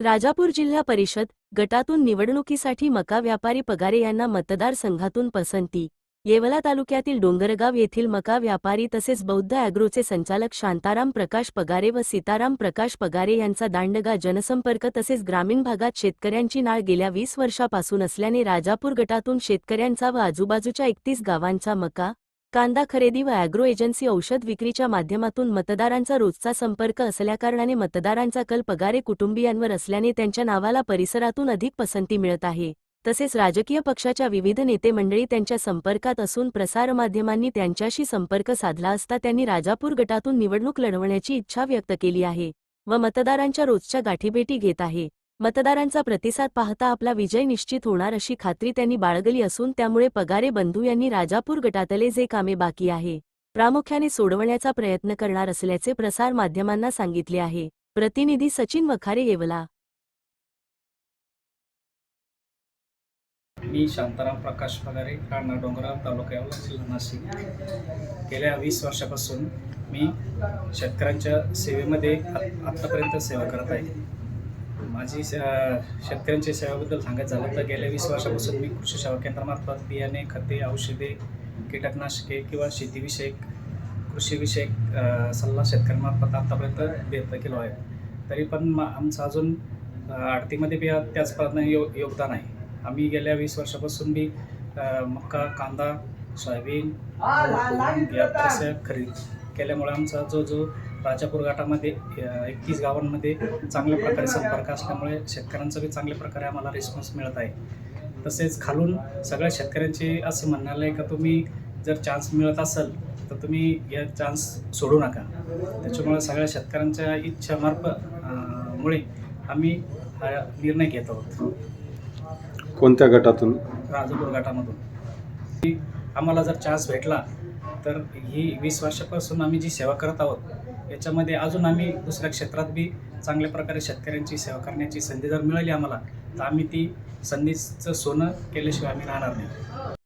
राजापूर जिल्हा परिषद गटातून निवडणुकीसाठी मका व्यापारी पगारे यांना मतदारसंघातून पसंती. येवला तालुक्यातील डोंगरगाव येथील मका व्यापारी तसेच बौद्ध अॅग्रोचे संचालक शांताराम प्रकाश पगारे व सीताराम प्रकाश पगारे यांचा दांडगा जनसंपर्क तसेच ग्रामीण भागात शेतकऱ्यांची नाळ गेल्या वीस वर्षापासून असल्याने राजापूर गटातून शेतकऱ्यांचा व आजूबाजूच्या एकतीस गावांचा मका कांदा खरेदी व अॅग्रो एजन्सी औषध विक्रीच्या माध्यमातून मतदारांचा रोजचा संपर्क असल्याकारणाने मतदारांचा कल पगारे कुटुंबियांवर असल्याने त्यांच्या नावाला परिसरातून अधिक पसंती मिळत आहे. तसेच राजकीय पक्षाच्या विविध नेते मंडळी त्यांच्या संपर्कात असून प्रसारमाध्यमांनी त्यांच्याशी संपर्क साधला असता त्यांनी राजापूर गटातून निवडणूक लढवण्याची इच्छा व्यक्त केली आहे व मतदारांच्या रोजच्या गाठीभेटी घेत आहे. मतदारांचा प्रतिसाद पाहता आपला विजय निश्चित होणार अशी खात्री त्यांनी बाळगली असून त्यामुळे पगारे बंधू यांनी राजापूर गटातले जे कामे बाकी आहे प्रामुख्याने सोडवण्याचा प्रयत्न करणार असल्याचे प्रसार माध्यमांना सांगितले आहे. प्रतिनिधी सचिन वखारे येवला. मी शांताराम प्रकाश पगारे राणा डोंगराव तालुक्यावर जिल्हा नाशिक. गेल्या वीस वर्षापासून मी शेतकऱ्यांच्या सेवेमध्ये आत्तापर्यंत सेवा करत आहे. माझी शेतकऱ्यांच्या सेवेबद्दल सांगायचं झालं तर गेल्या वीस वर्षापासून मी कृषी सेवा केंद्रामार्फत बियाणे खते औषधे कीटकनाशके किंवा शेतीविषयक कृषीविषयक सल्ला शेतकऱ्यांमार्फत आत्तापर्यंत देत गेलो आहे. तरी पण मा आमचं अजून आडतीमध्ये बी त्याचप्रमाणे यो योगदान आहे. आम्ही गेल्या वीस वर्षापासून बी अ, मका कांदा सोयाबीन या खरेदी केल्यामुळे आमचा जो जो राजापूर घाटामध्ये एकतीस गावांमध्ये चांगल्या प्रकारे संपर्क असल्यामुळे शेतकऱ्यांचा बी चांगल्या प्रकारे आम्हाला रिस्पॉन्स मिळत आहे. तसेच खालून सगळ्या शेतकऱ्यांचे असं म्हणणं आहे का तुम्ही जर चान्स मिळत असेल तर तुम्ही या चान्स सोडू नका. त्याच्यामुळे सगळ्या शेतकऱ्यांच्या इच्छामार्फत अ, मुळे आम्ही हा निर्णय घेत आहोत. कोणत्या गटातून? राजापूर गटामधून आम्हाला जर चान्स भेटला तर ही वीस वर्षापासून आम्ही जी सेवा करत आहोत याच्यामध्ये अजून आम्ही दुसऱ्या क्षेत्रात बी चांगल्या प्रकारे शेतकऱ्यांची सेवा करण्याची संधी जर मिळाली आम्हाला तर आम्ही ती संधीचं सोनं केल्याशिवाय आम्ही राहणार नाही.